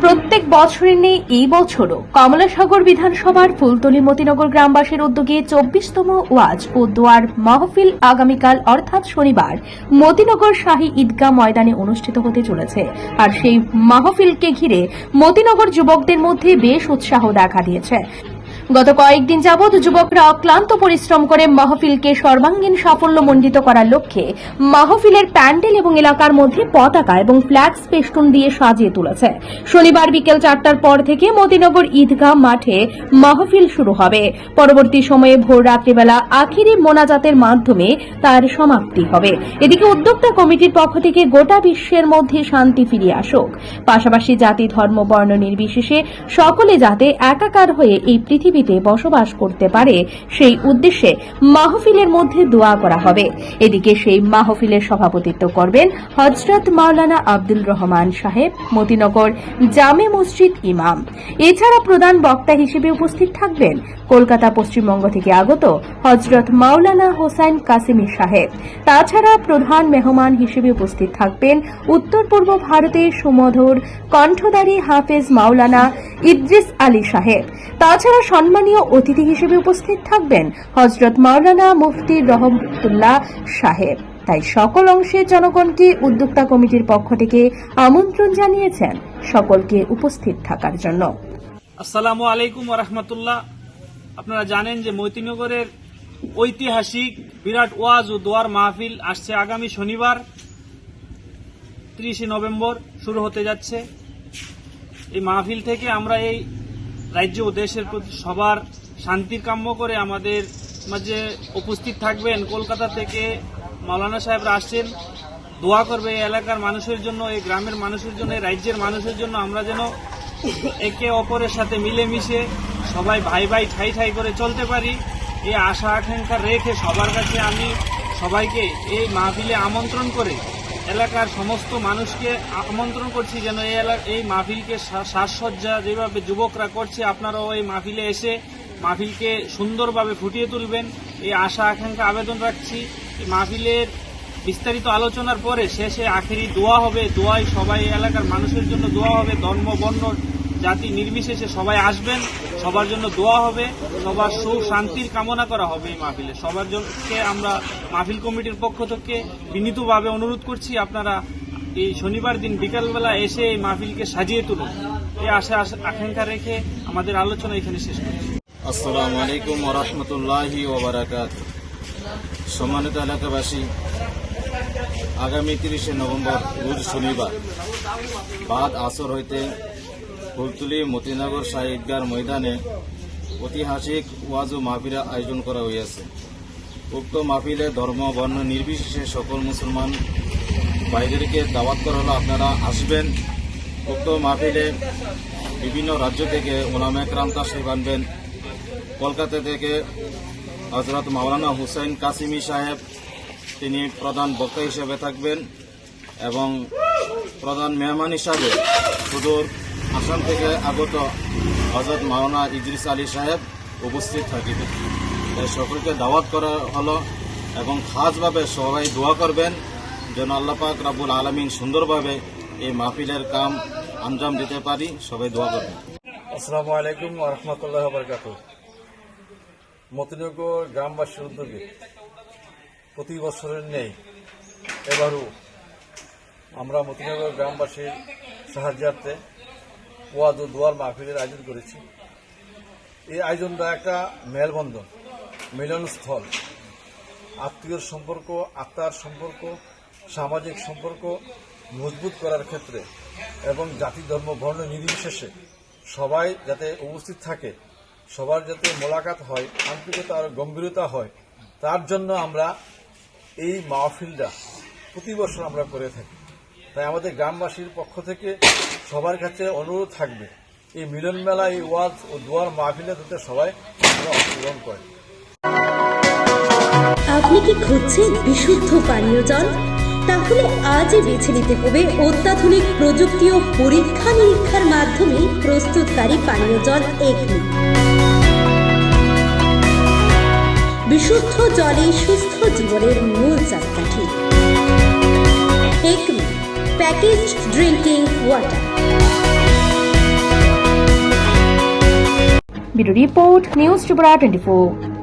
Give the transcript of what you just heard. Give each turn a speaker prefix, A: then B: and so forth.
A: প্রত্যেক বছরের নেই এই বছরও কমলাসাগর বিধানসভার ফুলতলি মতিনগর গ্রামবাসীর উদ্যোগে চব্বিশতম ওয়াজ ও দোয়ার মাহফিল আগামীকাল, অর্থাৎ শনিবার, মতিনগর শাহী ঈদগা ময়দানে অনুষ্ঠিত হতে চলেছে। আর সেই মাহফিলকে ঘিরে মতিনগর যুবকদের মধ্যে বেশ উৎসাহ দেখা দিয়েছে। গত কয়েকদিন যাবৎ যুবকরা অক্লান্ত পরিশ্রম করে মাহফিলকে সর্বাঙ্গীন সাফল্য মণ্ডিত করার লক্ষ্যে মাহফিলের প্যান্ডেল এবং এলাকার মধ্যে পতাকা এবং ফ্ল্যাক্স পেস্টুন দিয়ে সাজিয়ে তুলেছে। শনিবার বিকেল চারটার পর থেকে মতিনগর ঈদগাহ মাঠে মাহফিল শুরু হবে। পরবর্তী সময়ে ভোর রাত্রিবেলা আখিরি মোনাজাতের মাধ্যমে তার সমাপ্তি হবে। এদিকে উদ্যোক্তা কমিটির পক্ষ থেকে গোটা বিশ্বের মধ্যে শান্তি ফিরিয়ে আসুক। পাশাপাশি জাতি, ধর্ম, বর্ণ নির্বিশেষে সকলে যাতে একাকার হয়ে এই পৃথিবীতে বসবাস করতে পারে, সেই উদ্দেশ্যে মাহফিলের মধ্যে দোয়া করা হবে। এদিকে সেই মাহফিলের সভাপতিত্ব করবেন হজরত মাওলানা আব্দুল রহমান সাহেব, মতিনগর জামে মসজিদ ইমাম। এছাড়া প্রধান বক্তা হিসেবে উপস্থিত থাকবেন কলকাতা পশ্চিমবঙ্গ থেকে আগত হজরত মাওলানা হোসাইন কাসিমি সাহেব। তাছাড়া প্রধান মেহমান হিসেবে উপস্থিত থাকবেন উত্তর পূর্ব ভারতের সুমধুর কণ্ঠধারী হাফেজ মাওলানা ইদ্রিস আলী সাহেব তাছাড়া সম্মানীয় অতিথি হিসেবে উপস্থিত থাকবেন হজরত মাওলানা মুফতি রহমতুল্লাহ সাহেব তাই সকল অংশের জনগণকে উদ্যোক্তা কমিটির পক্ষ থেকে আমন্ত্রণ জানিয়েছেন সকলকে উপস্থিত থাকার জন্য।
B: আসসালামু আলাইকুম রহমতুল্লাহ। আপনারা জানেন যে মৈতিনগরের ঐতিহাসিক বিরাট ওয়াজ ও দোয়ার মাহফিল আসছে আগামী শনিবার, ত্রিশে নভেম্বর শুরু হতে যাচ্ছে। এই মাহফিল থেকে আমরা এই রাজ্য ও দেশের প্রতি সবার শান্তির কাম্য করে আমাদের মাঝে উপস্থিত থাকবেন। কলকাতা থেকে মাওলানা সাহেবরা আসছেন। দোয়া করবে এই এলাকার মানুষের জন্য, এই গ্রামের মানুষের জন্য, এই রাজ্যের মানুষের জন্য। আমরা যেন একে অপরের সাথে মিলেমিশে সবাই ভাই ভাই ঠাই ঠাই করে চলতে পারি। এই আশা আকাঙ্ক্ষা রেখে সবার কাছে আমি সবাইকে এই মাহফিলে আমন্ত্রণ করে এলাকার সমস্ত মানুষকে আমন্ত্রণ করছি যেন এই এলাকা এই মাহফিলকে সাজসজ্জা যেভাবে যুবকরা করছে, আপনারাও এই মাহফিলে এসে মাহফিলকে সুন্দরভাবে ফুটিয়ে তুলবেন। এই আশা, আকাঙ্ক্ষা, আবেদন রাখছি। এই মাহফিলের বিস্তারিত আলোচনার পরে শেষে আখেরি দোয়া হবে। দোয়াই সবাই এলাকার মানুষের জন্য দোয়া হবে। ধর্ম, বর্ণ, জাতি নির্বিশেষে সবাই আসবেন। সবার জন্য দোয়া হবে, সবার সুখ শান্তির কামনা করা হবে এই মাহফিলে। সবার জন্যকে আমরা মাহফিল কমিটির পক্ষ থেকে বিনীতভাবে অনুরোধ করছি, আপনারা এই শনিবার দিন বিকালবেলা এসে এই মাহফিলকে সাজিয়ে তুলুন। এই আশা আকাঙ্ক্ষা রেখে আমাদের আলোচনা এখানে শেষ করছি।
C: আসসালামু আলাইকুম ওরহমতুল্লাহি সম্মানিত এলাকাবাসী, আগামী তিরিশে নভেম্বর, রোজ শনিবার। বাদ আসর হইতে ফুলতুলি মতিনগর শাহ ঈদগার ময়দানে ঐতিহাসিক ওয়াজ ও আয়োজন করা হইয়াছে। উক্ত মাহফিলে ধর্ম, বর্ণ নির্বিশেষে সকল মুসলমান ভাইদেরকে দাওয়াত করা হলো। আপনারা আসবেন। উক্ত মাহফিলে বিভিন্ন রাজ্য থেকে ওলামা একরাম তাশরিফ আনবেন। কলকাতা থেকে হজরত মাওলানা হুসাইন কাসিমি সাহেব, তিনি প্রধান বক্তা হিসেবে থাকবেন এবং প্রধান মেহমান হিসাবে সুদূর আসাম থেকে আগত হজরত মাওনা ইদ্রিস আলী সাহেব উপস্থিত থাকিবেন তাই সকলকে দাওয়াত করা হলো এবং খাসভাবে সবাই দোয়া করবেন যেন আল্লাহ পাক রাবুল আলমিন সুন্দরভাবে এই মাহফিলের কাম আঞ্জাম দিতে পারি, সবাই দোয়া করবেন।
D: আসসালামু আলাইকুম রহমতুল্লাহ বরকাত। মতিনগর গ্রামবাসীর উদ্যোগে প্রতি বছরের নেই এবারও আমরা মতিনগর গ্রামবাসীর সাহায্যার্থে ওয়াজ ও দোয়ার মাহফিলের আয়োজন করেছি। এই আয়োজনটা একটা মেলবন্ধন, মিলনস্থল। আত্মীয়র সম্পর্ক, আত্মার সম্পর্ক, সামাজিক সম্পর্ক মজবুত করার ক্ষেত্রে এবং জাতি, ধর্ম, বর্ণ নির্বিশেষে সবাই যাতে উপস্থিত থাকে, সবার যাতে মোলাকাত হয়, আন্তরিকতা আর গম্ভীরতা হয়, তার জন্য আমরা এই মাহফিলটা প্রতি বছর আমরা করে থাকি। তাই আমাদের গ্রামবাসীর পক্ষ থেকে সবার কাছে অনুরোধ থাকবে, এই মিলন মেলা, এই ওয়াজ ও দোয়ার মাহফিলে যাতে সবাই অংশগ্রহণ করে।
E: আপনি কি খুঁজছেন বিশুদ্ধ পানীয় জল? তাহলে আজই বেছে নিতে হবে অত্যাধুনিক প্রযুক্তি ও পরীক্ষা নিরীক্ষার মাধ্যমে প্রস্তুতকারী পানীয় জল এগনি। বিশুদ্ধ জলে সুস্থ জীবনের মূল চাকাঠি। Acme packaged drinking water.
A: Video report News Tripura 24.